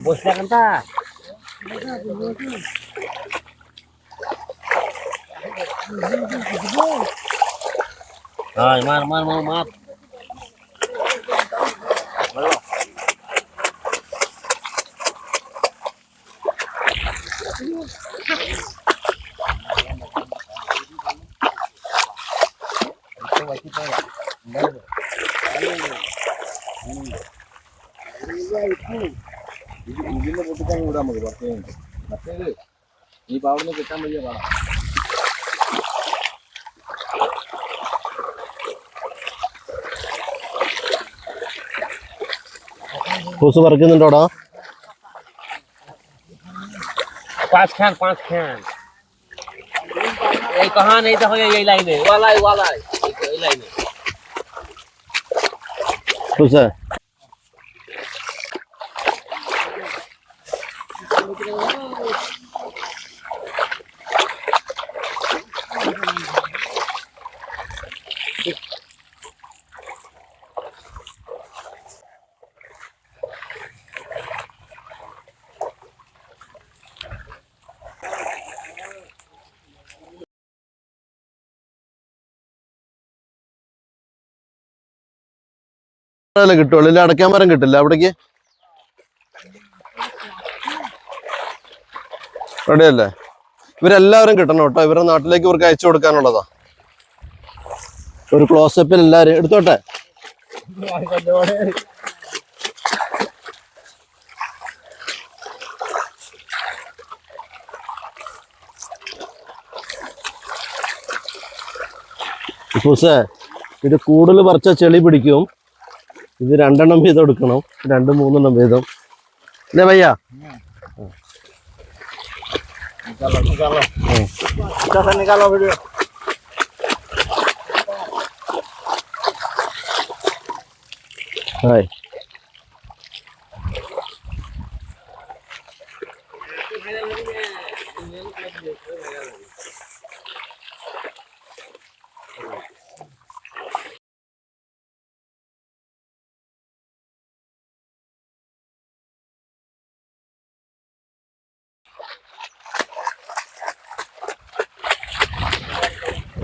Bos makan ta. Ay, ah, mar, mar, mar. പൊട്ടിക്കാൻ വിടാൻ മതി പത്ത് മിനിറ്റ് മറ്റേത് ഈ പാവിടുന്ന് കിട്ടാൻ വലിയ പാടാ പൂസ് പറിക്കുന്നുണ്ടോടാ पाँच खान पाँच खान ये कहाँ नहीं था ये यही लाइन है वाला है वाला है यही लाइन है കിട്ടുള്ളൂ. ഇല്ല അടയ്ക്കാൻ മരം കിട്ടില്ല. അവിടേക്ക് റെഡിയല്ലേ? ഇവരെല്ലാവരും കിട്ടണം കേട്ടോ. ഇവരുടെ നാട്ടിലേക്ക് ഇവർക്ക് അയച്ചു കൊടുക്കാനുള്ളതാ. ഒരു ക്ലോസപ്പിൽ എല്ലാവരും എടുത്തോട്ടെ? ഇത് കൂടുതൽ പറിച്ച ചെളി പിടിക്കും. ഇത് രണ്ടെണ്ണം വീതം എടുക്കണം. രണ്ട് മൂന്നെണ്ണം വീതം. അല്ലേ ഭയ്യ Nikalo, nikalo. Eh. Kita nikalo video. Hai.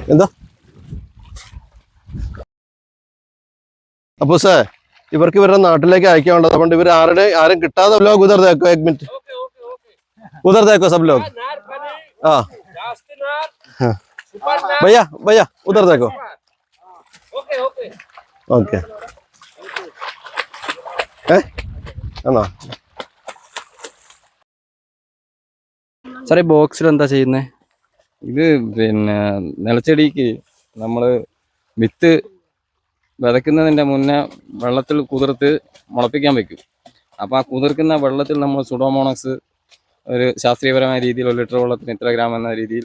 എന്താ? അപ്പൊ സാർ ഇവർക്ക് ഇവരുടെ നാട്ടിലേക്ക് അയക്കാനുള്ളത് അതുകൊണ്ട് ഇവർ ആരുടെ ആരും കിട്ടാതെ ലോഗ് ഉദർ എക് മിനിറ്റ് ഉദർ സബ് ലോഗ് ആ. ഭയ്യ ഭയ്യ उधर ഓക്കെ. ഏ? എന്നാ സാറേ ബോക്സിൽ എന്താ ചെയ്യുന്നത് ഇത് പിന്നെ നിലച്ചെടിക്ക് നമ്മൾ വിത്ത് വിതയ്ക്കുന്നതിന്റെ മുന്നേ വെള്ളത്തിൽ കുതിർത്ത് മുളപ്പിക്കാൻ വെക്കും. അപ്പോൾ ആ കുതിർക്കുന്ന വെള്ളത്തിൽ നമ്മൾ സുഡോമോണക്സ് ഒരു ശാസ്ത്രീയപരമായ രീതിയിൽ ഒരു ലിറ്റർ വെള്ളത്തിന് ഇത്ര ഗ്രാം എന്ന രീതിയിൽ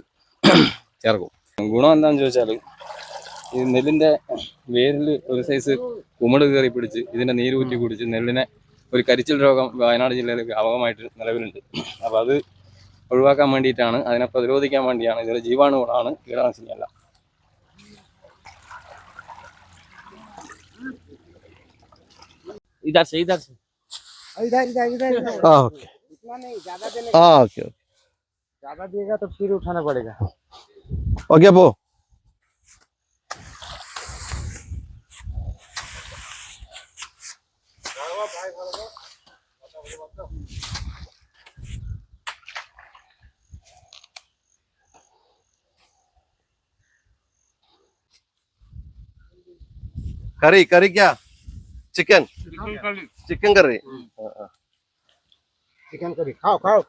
ചേർക്കും. ഗുണം എന്താണെന്ന് ചോദിച്ചാൽ ഈ നെല്ലിന്റെ വേരിൽ ഒരു സൈസ് കുമിട് കയറി പിടിച്ച് ഇതിന്റെ നീര് ഊറ്റി കുടിച്ച് നെല്ലിനെ ഒരു കരിച്ചിൽ രോഗം വയനാട് ജില്ലയിൽ വ്യാപകമായിട്ട് നിലവിലുണ്ട്. അപ്പോൾ അത് ഒഴിവാക്കാൻ വേണ്ടിയിട്ടാണ് അതിനെ പ്രതിരോധിക്കാൻ വേണ്ടിയാണ് ഇതിലെ ജീവാണുകളാണ് കീടനാശിനിയല്ല इधर से इधर से इधर इधर इधर इधर ആ ഓക്കെ इतना नहीं ज्यादा देने ആ ഓക്കെ ज्यादा देगा तो फिर उठाना पड़ेगा ഓക്കെ അപ്പോ करी करी क्या chicken chicken curry chicken curry खाओ खाओ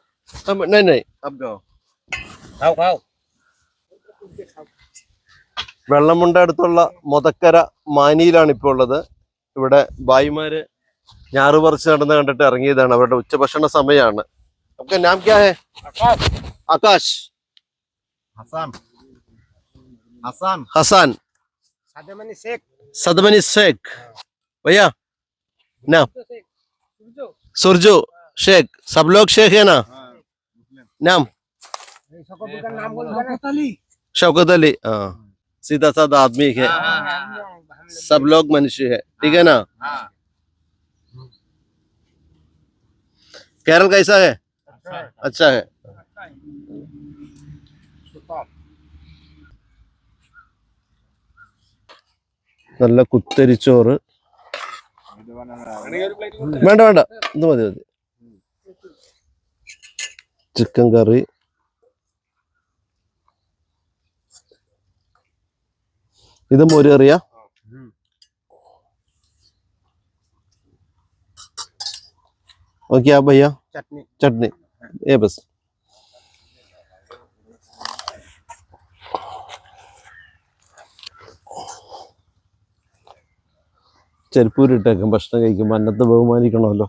अब नहीं नहीं अब जाओ खाओ खाओ വെള്ളമുണ്ട അടുത്തുള്ള മൊതക്കര മാനിയിലാണ് ഇപ്പോൾ ഉള്ളത് ഇവിടെ ഭായിമാര് ഞാറ് പറിച്ച് നടന്ന് കണ്ടിട്ട് ഇറങ്ങിയതാണ് അവരുടെ ഉച്ചഭക്ഷണ സമയമാണ് നമുക്ക് നാം ക്യാ ഹേ ആകാശ് हसन हसन हसान सादमनी शेख। सदमनी शेख। भैया नाम सुरजू शेख। सब लोग शेख है ना? नाम? का नाम शौकत अली। हाँ। सीधा साधा आदमी है। सब लोग मनुष्य है ठीक है ना? केरल कैसा है। अच्छा है। നല്ല കുത്തരിച്ചോറ്. വേണ്ട വേണ്ട. ഇത് മതി മതി. Chicken curry. ഇത് മോര് കറിയാ? ഓക്കെ ആ ഭയ്യ ചട്നി. ചട്നി. ഏ ബസ്. ചെരുപ്പൂരിട്ടേക്കും ഭക്ഷണം കഴിക്കുമ്പോൾ അന്നത്തെ ബഹുമാനിക്കണമല്ലോ.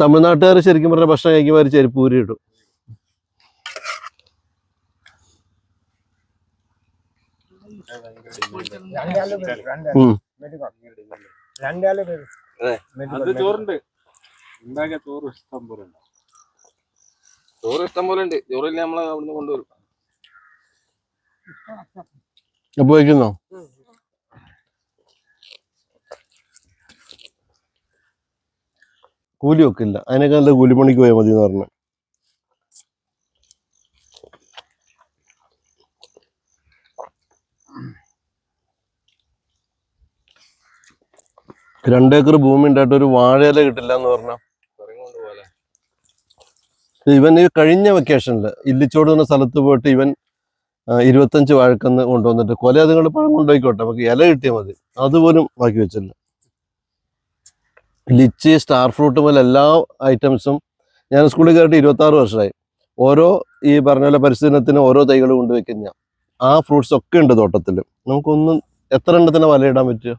തമിഴ്നാട്ടുകാർ ശരിക്കും പറഞ്ഞ ഭക്ഷണം കഴിക്കുമ്പോൾ അവർ ചെരുപ്പൂരി ഇടും ഉം. അത് ചോറുണ്ട്. ഉണ്ടാക്കിയ ചോറ് ഇഷ്ടം പോലെ ഉണ്ട് ചോറ് ഇഷ്ടം പോലെ ഉണ്ട് ചോറില്ല നമ്മൾ അവിടുന്ന് കൊണ്ടുവരും. അപ്പൊ വയ്ക്കുന്നോ കൂലി വെക്കില്ല അതിനൊക്കെ നല്ല കൂലിപ്പണിക്ക് പോയാൽ മതി എന്ന് പറഞ്ഞു. രണ്ടേക്കർ ഭൂമി ഉണ്ടായിട്ട് ഒരു വാഴയില കിട്ടില്ല എന്ന് പറഞ്ഞാൽ ഇവൻ ഈ കഴിഞ്ഞ വെക്കേഷനിൽ ഇല്ലിച്ചോട് എന്ന സ്ഥലത്ത് പോയിട്ട് ഇവൻ ഇരുപത്തഞ്ച് വാഴക്കന്ന് കൊണ്ടുവന്നിട്ട് കൊല അതുങ്ങൾ പഴം കൊണ്ടുപോയിക്കോട്ടെ. നമുക്ക് ഇല കിട്ടിയാൽ മതി. അതുപോലും ബാക്കി വെച്ചില്ല. ലിച്ചി സ്റ്റാർ ഫ്രൂട്ട് പോലെ എല്ലാ ഐറ്റംസും ഞാൻ സ്കൂളിൽ കയറിയിട്ട് ഇരുപത്തി ആറ് വർഷമായി ഓരോ ഈ പറഞ്ഞ പോലെ പരിശീലനത്തിന് ഓരോ തൈകൾ കൊണ്ടുവയ്ക്കുന്ന ആ ഫ്രൂട്ട്സ് ഒക്കെ ഉണ്ട് തോട്ടത്തിൽ നമുക്കൊന്നും എത്ര എണ്ണത്തിന് വലയിടാൻ പറ്റുക?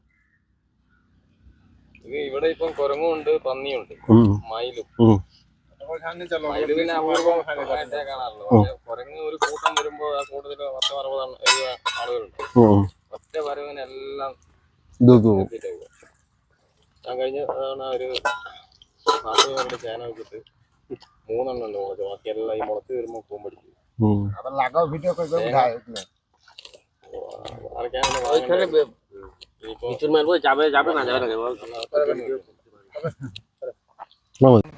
ഇവിടെ ഇപ്പം കുരങ്ങുണ്ട് പന്നിയുണ്ട് മയിലും. കുരങ്ങ് ഒരു കൂട്ടം വരുമ്പോൾ ആ കൂട്ടത്തിൽ പത്ത് അറുപത് ആളുകളുണ്ട്. ഒറ്റ വരവിന് എല്ലാം ഇത് തൂക്കും. എത്തിയിട്ടേ പോകും. ഞാൻ കഴിഞ്ഞ തവണ ഒരു നാട്ടിൽ കൊണ്ട് ചേന വെച്ചിട്ട് മൂന്നെണ്ണം ഉണ്ട് മുളച്ച് ബാക്കി എല്ലാം ഈ മുളച്ച് വരുമ്പോ പൂമ്പടിക്കും ഉം. അരക്കാനുള്ള ഇനിയിപ്പോ Itu main gue capek capek nggak jalan ya. ആ മതി.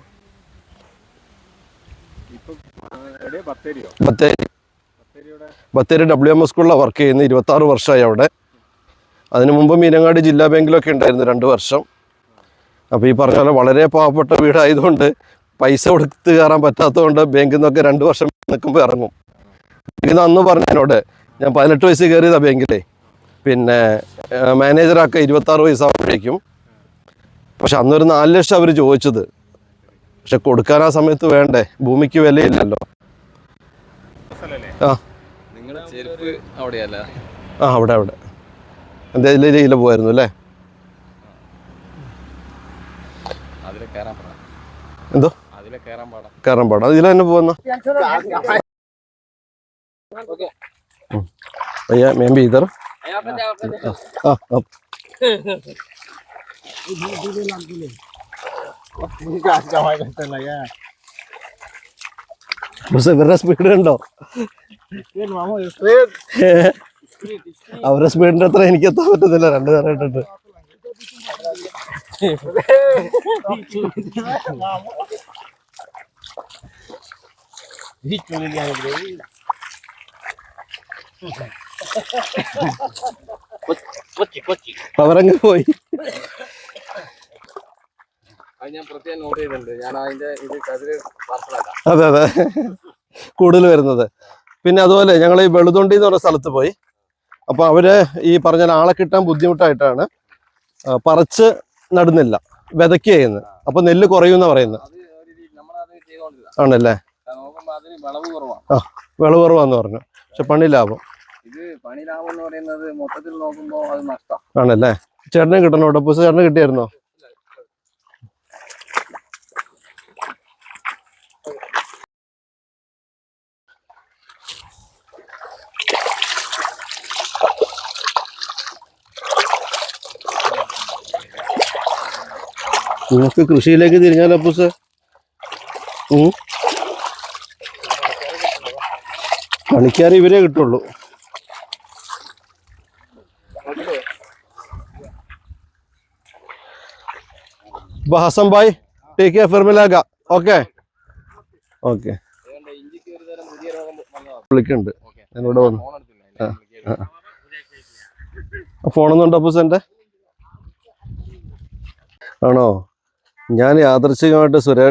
എവിടെയാ ബത്തേരിയോ ബത്തേരി ബത്തേരിയുടെ ബത്തേരി ഡബ്ല്യു എം എസ് സ്കൂളിലാണ് വർക്ക് ചെയ്യുന്നത്. ഇരുപത്തി ആറ് വർഷമായി അവിടെ. അതിനു മുമ്പ് മീനങ്ങാടി ജില്ലാ ബാങ്കിലൊക്കെ ഉണ്ടായിരുന്നു രണ്ട് വർഷം. അപ്പോൾ ഈ പറഞ്ഞ പോലെ വളരെ പാവപ്പെട്ട വീടായതുകൊണ്ട് പൈസ കൊടുത്ത് കയറാൻ പറ്റാത്തതുകൊണ്ട് ബാങ്കിൽ നിന്നൊക്കെ രണ്ട് വർഷം നിൽക്കുമ്പോൾ ഇറങ്ങും. ഇത് അന്ന് പറഞ്ഞതിനോട് ഞാൻ പതിനെട്ട് വയസ്സ് കയറിയതാണ് ബാങ്കിലേ. പിന്നെ മാനേജറൊക്കെ ഇരുപത്താറ് വയസ്സാകുമ്പോഴേക്കും പക്ഷെ അന്നൊരു നാല് ലക്ഷം അവർ ചോദിച്ചത്. പക്ഷെ കൊടുക്കാൻ ആ സമയത്ത് വേണ്ടേ? ഭൂമിക്ക് വിലയില്ലല്ലോ. ആ. ആ അവിടെ അവിടെ. എന്തായാലും രീതിയിൽ പോയിരുന്നു അല്ലേ അതിലെ കയറാൻ പാടാം എന്തോ? കയറാൻ പാടാ. ഇതിലെ തന്നെ പോകുന്ന അയ്യാ മേമ്പി ഇതർ ആ ഇവരുടെ സ്പീഡ് ഉണ്ടോ? അവരുടെ സ്പീഡിന്റെ അത്ര എനിക്ക് എത്താൻ പറ്റത്തില്ല. രണ്ടുപേരായിട്ടുണ്ട്. ഇട്ടിട്ട് കൊച്ചി കൊച്ചി അവരങ്ങ് പോയി. അത് ഞാൻ പ്രത്യേകം നോട്ട് ചെയ്തിട്ടുണ്ട്. ഞാൻ അതിന്റെ ഇത് കതിര് അതെ അതെ. കൂടുതൽ വരുന്നത്. പിന്നെ അതുപോലെ ഞങ്ങൾ ഈ വെളുതൊണ്ടി എന്ന് പറഞ്ഞ സ്ഥലത്ത് പോയി. അപ്പൊ അവർ ഈ പറഞ്ഞ ആളെ കിട്ടാൻ ബുദ്ധിമുട്ടായിട്ടാണ് പറിച്ച് നടുന്നില്ല. വിതയ്ക്കുക ചെയ്യുന്നത്. അപ്പൊ നെല്ല് കുറയുന്ന പറയുന്നത്. ആണല്ലേ? ആ വിളവ് കുറവാന്ന് പറഞ്ഞു. പക്ഷെ പണി ലാഭം. ആണല്ലേ? ചേട്ടനെ കിട്ടണോ? ഡപ്പൂസ് ചേട്ടനെ കിട്ടിയായിരുന്നോ? നിങ്ങൾക്ക് കൃഷിയിലേക്ക് തിരിഞ്ഞാലോ അപ്പൂസ്? പണിക്കാർ ഇവരെ കിട്ടുള്ളൂ. ഹസൻ ഭായ് ടേക്ക് കെയർ ഫിർമിലാക ഓക്കെ ഓക്കെ വിളിക്കുന്നുണ്ട് എന്നോട് വന്നു. ഫോൺ എടുത്തില്ല അപ്പൂസ് എന്റെ ആണോ? ഞാൻ യാദർശികമായിട്ട് സുരേ